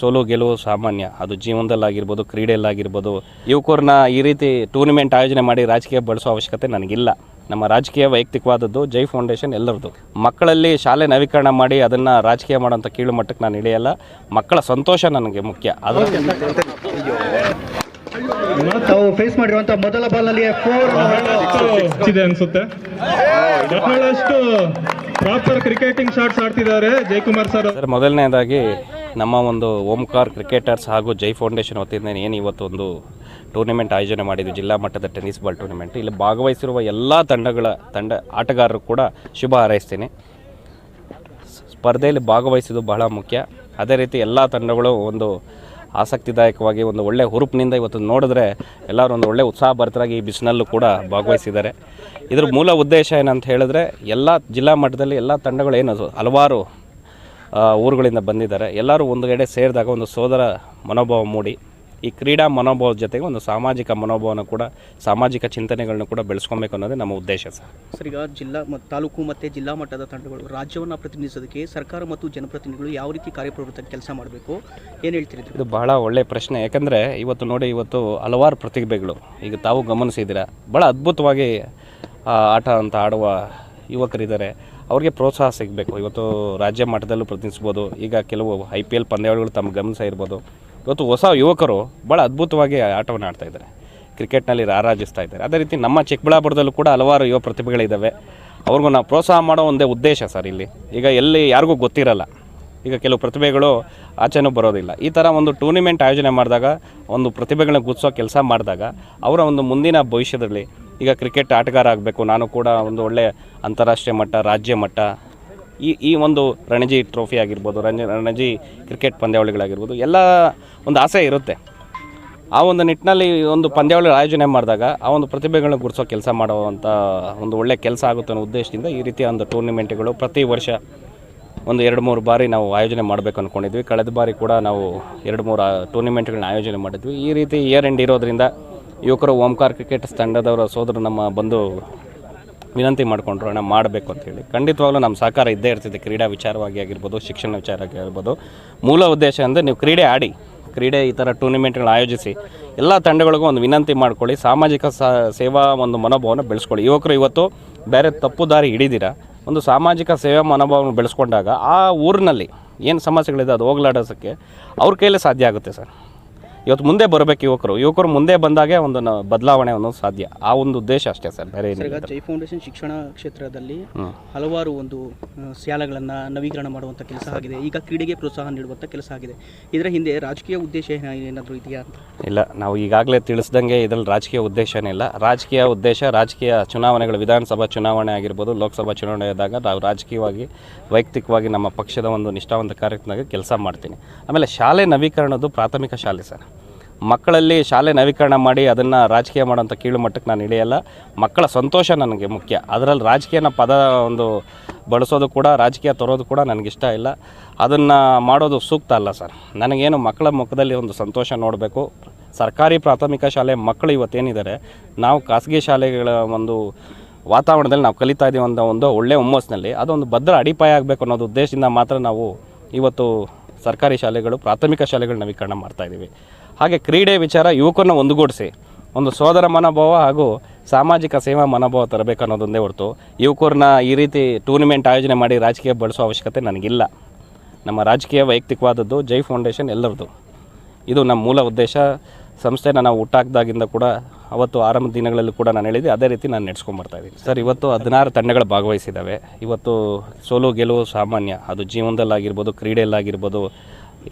ಸೋಲು ಗೆಲುವು ಸಾಮಾನ್ಯ. ಅದು ಜೀವನದಲ್ಲಾಗಿರ್ಬೋದು ಕ್ರೀಡೆಯಲ್ಲಾಗಿರ್ಬೋದು ಯುವಕರನ್ನ ಈ ರೀತಿ ಟೂರ್ನಿಮೆಂಟ್ ಆಯೋಜನೆ ಮಾಡಿ ರಾಜಕೀಯ ಬಳಸೋ ಅವಶ್ಯಕತೆ ನನಗಿಲ್ಲ. ನಮ್ಮ ರಾಜಕೀಯ ವೈಯಕ್ತಿಕವಾದದ್ದು ಜೈ ಫೌಂಡೇಶನ್ ಎಲ್ಲರದ್ದು ಮಕ್ಕಳಲ್ಲಿ ಶಾಲೆ ನವೀಕರಣ ಮಾಡಿ ಅದನ್ನು ರಾಜಕೀಯ ಮಾಡೋಂಥ ಕೀಳು ಮಟ್ಟಕ್ಕೆ ನಾನು ಇಳಿಯಲ್ಲ. ಮಕ್ಕಳ ಸಂತೋಷ ನನಗೆ ಮುಖ್ಯ. ಅದು ತಾವು ಫೇಸ್ ಮಾಡಿರುವಂತ ಮೊದಲ ಬಾಲ್ನಲ್ಲಿ ಫೋರ್ ಇದೆ ಅನ್ಸುತ್ತೆ. ಬಹಳಷ್ಟು ಪ್ರಾಪರ್ ಕ್ರಿಕೆಟಿಂಗ್ ಶಾಟ್ಸ್ ಆಡ್ತಿದ್ದಾರೆ ಜಯಕುಮಾರ್ ಸರ್ ಸರ್ ಮೊದಲನೇದಾಗಿ ನಮ್ಮ ಒಂದು ಓಂಕಾರ್ ಕ್ರಿಕೆಟರ್ಸ್ ಹಾಗೂ ಜೈ ಫೌಂಡೇಶನ್ ವತಿಯಿಂದ ಏನು ಇವತ್ತು ಒಂದು ಟೂರ್ನಿಮೆಂಟ್ ಆಯೋಜನೆ ಮಾಡಿದ್ವಿ, ಜಿಲ್ಲಾ ಮಟ್ಟದ ಟೆನ್ನಿಸ್ ಬಾಲ್ ಟೂರ್ನಿಮೆಂಟ್. ಇಲ್ಲಿ ಭಾಗವಹಿಸಿರುವ ಎಲ್ಲ ತಂಡಗಳ ತಂಡ ಆಟಗಾರರು ಕೂಡ ಶುಭ ಹಾರೈಸ್ತೀನಿ. ಸ್ಪರ್ಧೆಯಲ್ಲಿ ಭಾಗವಹಿಸೋದು ಬಹಳ ಮುಖ್ಯ. ಅದೇ ರೀತಿ ಎಲ್ಲ ತಂಡಗಳು ಒಂದು ಆಸಕ್ತಿದಾಯಕವಾಗಿ ಒಂದು ಒಳ್ಳೆ ಹುರುಪಿನಿಂದ ಇವತ್ತು ನೋಡಿದ್ರೆ ಎಲ್ಲರೂ ಒಂದು ಒಳ್ಳೆ ಉತ್ಸಾಹ ಭರಿತರಾಗಿ ಈ ಬಿಸಿನಲ್ಲೂ ಕೂಡ ಭಾಗವಹಿಸಿದ್ದಾರೆ. ಇದ್ರ ಮೂಲ ಉದ್ದೇಶ ಏನಂತ ಹೇಳಿದ್ರೆ ಎಲ್ಲ ಜಿಲ್ಲಾ ಮಟ್ಟದಲ್ಲಿ ಎಲ್ಲ ತಂಡಗಳು ಏನು ಹಲವಾರು ಊರುಗಳಿಂದ ಬಂದಿದ್ದಾರೆ. ಎಲ್ಲರೂ ಒಂದು ಕಡೆ ಸೇರಿದಾಗ ಒಂದು ಸೋದರ ಮನೋಭಾವ ಮೂಡಿ ಈ ಕ್ರೀಡಾ ಮನೋಭಾವದ ಜೊತೆಗೆ ಒಂದು ಸಾಮಾಜಿಕ ಮನೋಭಾವನ ಕೂಡ ಸಾಮಾಜಿಕ ಚಿಂತನೆಗಳನ್ನ ಕೂಡ ಬೆಳೆಸ್ಕೊಬೇಕು ಅನ್ನೋದೇ ನಮ್ಮ ಉದ್ದೇಶ ಸರ್. ಸರ್ ಈಗ ಜಿಲ್ಲಾ ಮತ್ತು ತಾಲೂಕು ಮತ್ತು ಜಿಲ್ಲಾ ಮಟ್ಟದ ತಂಡಗಳು ರಾಜ್ಯವನ್ನು ಪ್ರತಿನಿಧಿಸೋದಕ್ಕೆ ಸರ್ಕಾರ ಮತ್ತು ಜನಪ್ರತಿನಿಧಿಗಳು ಯಾವ ರೀತಿ ಕಾರ್ಯಪ್ರವೃತ್ತ ಕೆಲಸ ಮಾಡಬೇಕು? ಏನು ಹೇಳ್ತೀರಿ ಇದು? ಬಹಳ ಒಳ್ಳೆಯ ಪ್ರಶ್ನೆ. ಯಾಕಂದರೆ ಇವತ್ತು ನೋಡಿ ಇವತ್ತು ಹಲವಾರು ಪ್ರತಿಭೆಗಳು ಈಗ ತಾವು ಗಮನಿಸಿದ್ದೀರಾ. ಭಾಳ ಅದ್ಭುತವಾಗಿ ಆಟ ಅಂತ ಆಡುವ ಯುವಕರಿದ್ದಾರೆ, ಅವ್ರಿಗೆ ಪ್ರೋತ್ಸಾಹ ಸಿಗಬೇಕು. ಇವತ್ತು ರಾಜ್ಯ ಮಟ್ಟದಲ್ಲೂ ಪ್ರತಿನಿಧಿಸ್ಬೋದು. ಈಗ ಕೆಲವು ಐ ಪಿ ಎಲ್ ಪಂದ್ಯಾವಳಿಗಳು ತಮ್ಮ ಗಮನಿಸ ಇರ್ಬೋದು. ಇವತ್ತು ಹೊಸ ಯುವಕರು ಭಾಳ ಅದ್ಭುತವಾಗಿ ಆಟವನ್ನು ಆಡ್ತಾ ಇದ್ದಾರೆ. ಕ್ರಿಕೆಟ್ನಲ್ಲಿ ರಾರಾಜಿಸ್ತಾ ಇದ್ದಾರೆ. ಅದೇ ರೀತಿ ನಮ್ಮ ಚಿಕ್ಕಬಳ್ಳಾಪುರದಲ್ಲೂ ಕೂಡ ಹಲವಾರು ಯುವ ಪ್ರತಿಭೆಗಳಿದ್ದಾವೆ ಅವ್ರಿಗೂ ನಾವು ಪ್ರೋತ್ಸಾಹ ಮಾಡೋ ಒಂದೇ ಉದ್ದೇಶ ಸರ್ ಇಲ್ಲಿ. ಈಗ ಎಲ್ಲಿ ಯಾರಿಗೂ ಗೊತ್ತಿರಲ್ಲ. ಈಗ ಕೆಲವು ಪ್ರತಿಭೆಗಳು ಆಚೆನೂ ಬರೋದಿಲ್ಲ. ಈ ಥರ ಒಂದು ಟೂರ್ನಿಮೆಂಟ್ ಆಯೋಜನೆ ಮಾಡಿದಾಗ, ಒಂದು ಪ್ರತಿಭೆಗಳನ್ನ ಗುತ್ಸೋ ಕೆಲಸ ಮಾಡಿದಾಗ, ಅವರ ಒಂದು ಮುಂದಿನ ಭವಿಷ್ಯದಲ್ಲಿ ಈಗ ಕ್ರಿಕೆಟ್ ಆಟಗಾರ ಆಗಬೇಕು ನಾನು ಕೂಡ ಒಂದು ಒಳ್ಳೆ ಅಂತಾರಾಷ್ಟ್ರೀಯ ಮಟ್ಟ, ರಾಜ್ಯ ಮಟ್ಟ. ಈ ಈ ಒಂದು ರಣಜಿ ಟ್ರೋಫಿ ಆಗಿರ್ಬೋದು, ರಣಜಿ ರಣಜಿ ಕ್ರಿಕೆಟ್ ಪಂದ್ಯಾವಳಿಗಳಾಗಿರ್ಬೋದು, ಎಲ್ಲ ಒಂದು ಆಸೆ ಇರುತ್ತೆ. ಆ ಒಂದು ನಿಟ್ಟಿನಲ್ಲಿ ಒಂದು ಪಂದ್ಯಾವಳಿ ಆಯೋಜನೆ ಮಾಡಿದಾಗ ಆ ಒಂದು ಪ್ರತಿಭೆಗಳನ್ನ ಗುರುತಿಸೋ ಕೆಲಸ ಮಾಡುವಂಥ ಒಂದು ಒಳ್ಳೆಯ ಕೆಲಸ ಆಗುತ್ತೆ ಅನ್ನೋ ಉದ್ದೇಶದಿಂದ ಈ ರೀತಿಯ ಒಂದು ಟೂರ್ನಿಮೆಂಟ್ಗಳು ಪ್ರತಿ ವರ್ಷ ಒಂದು ಎರಡು, ಮೂರು ಬಾರಿ ನಾವು ಆಯೋಜನೆ ಮಾಡಬೇಕು ಅಂದ್ಕೊಂಡಿದ್ವಿ ಕಳೆದ ಬಾರಿ ಕೂಡ ನಾವು ಎರಡು, ಮೂರು ಟೂರ್ನಿಮೆಂಟ್ಗಳನ್ನ ಆಯೋಜನೆ ಮಾಡಿದ್ವಿ. ಈ ರೀತಿ ಇಯರ್ ಎಂಡ್ ಇರೋದ್ರಿಂದ ಯುವಕರು ಓಂಕಾರ ಕ್ರಿಕೆಟ್ ತಂಡದವರ ಸೋದರು ನಮ್ಮ ಬಂದು ವಿನಂತಿ ಮಾಡಿಕೊಂಡ್ರು, ಅಣ್ಣ ಮಾಡಬೇಕು ಅಂತೇಳಿ ಖಂಡಿತವಾಗ್ಲೂ ನಮ್ಮ ಸಹಕಾರ ಇದ್ದೇ ಇರ್ತಿದೆ. ಕ್ರೀಡಾ ವಿಚಾರವಾಗಿ ಆಗಿರ್ಬೋದು, ಶಿಕ್ಷಣ ವಿಚಾರ ಆಗಿರ್ಬೋದು. ಮೂಲ ಉದ್ದೇಶ ಅಂದರೆ ನೀವು ಕ್ರೀಡೆ ಆಡಿ, ಕ್ರೀಡೆ ಈ ಥರ ಟೂರ್ನಿಮೆಂಟ್ಗಳನ್ನ ಆಯೋಜಿಸಿ, ಎಲ್ಲ ತಂಡಗಳಿಗೂ ಒಂದು ವಿನಂತಿ ಮಾಡ್ಕೊಳ್ಳಿ, ಸಾಮಾಜಿಕ ಸೇವಾ ಒಂದು ಮನೋಭಾವನ ಬೆಳೆಸ್ಕೊಳ್ಳಿ. ಯುವಕರು ಇವತ್ತು ಬೇರೆ ತಪ್ಪು ದಾರಿ ಹಿಡಿದಿರ, ಒಂದು ಸಾಮಾಜಿಕ ಸೇವಾ ಮನೋಭಾವನ ಬೆಳೆಸ್ಕೊಂಡಾಗ ಆ ಊರಿನಲ್ಲಿ ಏನು ಸಮಸ್ಯೆಗಳಿದೆ, ಅದು ಹೋಗ್ಲಾಡೋಸಕ್ಕೆ ಅವ್ರ ಕೈಲೇ ಸಾಧ್ಯ ಆಗುತ್ತೆ ಸರ್? ಇವತ್ತು ಮುಂದೆ ಬರಬೇಕು ಯುವಕರು. ಯುವಕರು ಮುಂದೆ ಬಂದಾಗೆ ಒಂದು ನ- ಬದಲಾವಣೆ ಅನ್ನೋದು ಸಾಧ್ಯ. ಆ ಒಂದು ಉದ್ದೇಶ ಅಷ್ಟೇ ಸರ್ ಬೇರೆ ಸರ್ ಈಗ ಜೈ ಫೌಂಡೇಶನ್ ಶಿಕ್ಷಣ ಕ್ಷೇತ್ರದಲ್ಲಿ ಹಲವಾರು ಒಂದು ಆ, ಶಾಲೆಗಳನ್ನು ನವೀಕರಣ ಮಾಡುವಂಥ ಕೆಲಸ ಆಗಿದೆ. ಈಗ ಕ್ರೀಡೆಗೆ ಪ್ರೋತ್ಸಾಹ ನೀಡುವಂಥ ಕೆಲಸ ಆಗಿದೆ. ಇದರ ಹಿಂದೆ ರಾಜಕೀಯ ಉದ್ದೇಶ ಏನ- ಏನಾದರೂ ಇದೆಯಾ ಅಂತ? ಇಲ್ಲ ನಾವು ಈಗಾಗಲೇ ತಿಳಿಸ್ದಂಗೆ ಇದರಲ್ಲಿ ರಾಜಕೀಯ ಉದ್ದೇಶನೇ ಇಲ್ಲ. ರಾಜಕೀಯ ಉದ್ದೇಶ ರಾಜಕೀಯ ಚುನಾವಣೆಗಳು ವಿಧಾನಸಭಾ ಚುನಾವಣೆ ಆಗಿರ್ಬೋದು ಲೋಕಸಭಾ ಚುನಾವಣೆ ಆದಾಗ ನಾವು ರಾಜಕೀಯವಾಗಿ ವೈಯಕ್ತಿಕವಾಗಿ ನಮ್ಮ ಪಕ್ಷದ ಒಂದು ನಿಷ್ಠಾವಂತ ಕಾರ್ಯಕ್ರಮದಾಗ ಕೆಲಸ ಮಾಡ್ತೀನಿ. ಆಮೇಲೆ ಶಾಲೆ ನವೀಕರಣದ್ದು ಪ್ರಾಥಮಿಕ ಶಾಲೆ ಸರ್. ಮಕ್ಕಳಲ್ಲಿ ಶಾಲೆ ನವೀಕರಣ ಮಾಡಿ ಅದನ್ನು ರಾಜಕೀಯ ಮಾಡೋಂಥ ಕೀಳು ಮಟ್ಟಕ್ಕೆ ನಾನು ಇಳಿಯಲ್ಲ. ಮಕ್ಕಳ ಸಂತೋಷ ನನಗೆ ಮುಖ್ಯ. ಅದರಲ್ಲಿ ರಾಜಕೀಯನ ಪದ ಒಂದು ಬಳಸೋದು ಕೂಡ, ರಾಜಕೀಯ ತರೋದು ಕೂಡ ನನಗಿಷ್ಟ ಇಲ್ಲ. ಅದನ್ನು ಮಾಡೋದು ಸೂಕ್ತ ಅಲ್ಲ ಸರ್. ನನಗೇನು ಮಕ್ಕಳ ಮುಖದಲ್ಲಿ ಒಂದು ಸಂತೋಷ ನೋಡಬೇಕು. ಸರ್ಕಾರಿ ಪ್ರಾಥಮಿಕ ಶಾಲೆ ಮಕ್ಕಳು ಇವತ್ತೇನಿದ್ದಾರೆ, ನಾವು ಖಾಸಗಿ ಶಾಲೆಗಳ ಒಂದು ವಾತಾವರಣದಲ್ಲಿ ನಾವು ಕಲಿತಾ ಇದ್ದೀವಿ ಅನ್ನೋ ಒಂದು ಒಳ್ಳೆಯ ಹುಮ್ಮಸ್ಸಿನಲ್ಲಿ, ಅದೊಂದು ಭದ್ರ ಅಡಿಪಾಯ ಆಗಬೇಕು ಅನ್ನೋದು ಉದ್ದೇಶದಿಂದ ಮಾತ್ರ ನಾವು ಇವತ್ತು ಸರ್ಕಾರಿ ಶಾಲೆಗಳು, ಪ್ರಾಥಮಿಕ ಶಾಲೆಗಳು ನವೀಕರಣ ಮಾಡ್ತಾ ಇದ್ದೀವಿ. ಹಾಗೆ ಕ್ರೀಡೆ ವಿಚಾರ ಯುವಕರನ್ನ ಒಂದುಗೂಡಿಸಿ. ಒಂದು ಸೋದರ ಮನೋಭಾವ ಹಾಗೂ ಸಾಮಾಜಿಕ ಸೇವಾ ಮನೋಭಾವ ತರಬೇಕು ಅನ್ನೋದೊಂದೇ ಹೊರತು ಯುವಕರನ್ನ ಈ ರೀತಿ ಟೂರ್ನಿಮೆಂಟ್ ಆಯೋಜನೆ ಮಾಡಿ ರಾಜಕೀಯ ಬಳಸೋ ಅವಶ್ಯಕತೆ ನನಗಿಲ್ಲ. ನಮ್ಮ ರಾಜಕೀಯ ವೈಯಕ್ತಿಕವಾದದ್ದು ಜೈ ಫೌಂಡೇಶನ್ ಎಲ್ಲರದ್ದು ಇದು ನಮ್ಮ ಮೂಲ ಉದ್ದೇಶ. ಸಂಸ್ಥೆನ ನಾವು ಹುಟ್ಟಾಕ್ದಾಗಿಂದ ಕೂಡ ಅವತ್ತು ಆರಂಭ ದಿನಗಳಲ್ಲಿ ಕೂಡ ನಾನು ಹೇಳಿದ್ದೆ, ಅದೇ ರೀತಿ ನಾನು ನಡೆಸ್ಕೊಂಬರ್ತಾ ಇದ್ದೀನಿ. ಸರ್, ಇವತ್ತು ಹದಿನಾರು ತಂಡಗಳು ಭಾಗವಹಿಸಿದ್ದಾವೆ. ಇವತ್ತು ಸೋಲು ಗೆಲುವು ಸಾಮಾನ್ಯ. ಅದು ಜೀವನದಲ್ಲಾಗಿರ್ಬೋದು, ಕ್ರೀಡೆಯಲ್ಲಾಗಿರ್ಬೋದು,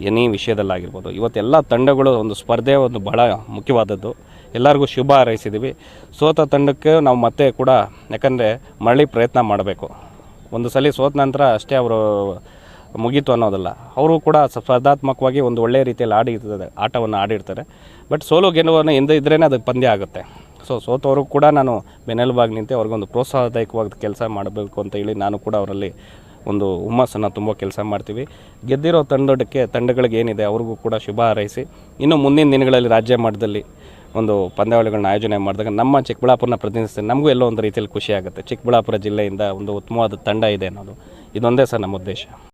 ಎನಿ ವಿಷಯದಲ್ಲಾಗಿರ್ಬೋದು. ಇವತ್ತೆಲ್ಲ ತಂಡಗಳು ಒಂದು ಸ್ಪರ್ಧೆ ಒಂದು ಬಹಳ ಮುಖ್ಯವಾದದ್ದು. ಎಲ್ಲರಿಗೂ ಶುಭ ಹಾರೈಸಿದ್ದೀವಿ. ಸೋತ ತಂಡಕ್ಕೆ ನಾವು ಮತ್ತೆ ಕೂಡ, ಯಾಕಂದರೆ ಮರಳಿ ಪ್ರಯತ್ನ ಮಾಡಬೇಕು. ಒಂದು ಸಲ ಸೋತ ನಂತರ ಅಷ್ಟೇ ಅವರು ಮುಗೀತು ಅನ್ನೋದಲ್ಲ. ಅವರು ಕೂಡ ಸ್ಪರ್ಧಾತ್ಮಕವಾಗಿ ಒಂದು ಒಳ್ಳೆಯ ರೀತಿಯಲ್ಲಿ ಆಡಿರ್ತದೆ ಆಟವನ್ನು ಆಡಿರ್ತಾರೆ. ಬಟ್ ಸೋಲೋ ಗೆಲುವನ್ನು ಹಿಂದೆ ಇದ್ರೇ ಅದು ಪಂದ್ಯ ಆಗುತ್ತೆ. ಸೊ ಸೋತವರು ಕೂಡ ನಾನು ಬೆನ್ನೆಲುಬಾಗಿ ನಿಂತೆ ಅವ್ರಿಗೊಂದು ಪ್ರೋತ್ಸಾಹದಾಯಕವಾಗಿ ಕೆಲಸ ಮಾಡಬೇಕು ಅಂತ ಹೇಳಿ ನಾನು ಕೂಡ ಅವರಲ್ಲಿ ಒಂದು ಹುಮ್ಮಸ್ಸನ್ನು ತುಂಬ ಕೆಲಸ ಮಾಡ್ತೀವಿ. ಗೆದ್ದಿರೋ ತಂಡಕ್ಕೆ ತಂಡಗಳಿಗೆ ಏನಿದೆ ಅವ್ರಿಗೂ ಕೂಡ ಶುಭ ಹಾರೈಸಿ, ಇನ್ನು ಮುಂದಿನ ದಿನಗಳಲ್ಲಿ ರಾಜ್ಯ ಮಟ್ಟದಲ್ಲಿ ಒಂದು ಪಂದ್ಯಾವಳಿಗಳನ್ನ ಆಯೋಜನೆ ಮಾಡಿದಾಗ ನಮ್ಮ ಚಿಕ್ಕಬಳ್ಳಾಪುರನ ಪ್ರತಿನಿಧಿಸ್ತೇನೆ ನಮಗೂ ಎಲ್ಲೋ ಒಂದು ರೀತಿಯಲ್ಲಿ ಖುಷಿಯಾಗುತ್ತೆ ಚಿಕ್ಕಬಳ್ಳಾಪುರ ಜಿಲ್ಲೆಯಿಂದ ಒಂದು ಉತ್ತಮವಾದ ತಂಡ ಇದೆ ಅನ್ನೋದು. ಇದೊಂದೇ ಸರ್ ನಮ್ಮ ಉದ್ದೇಶ.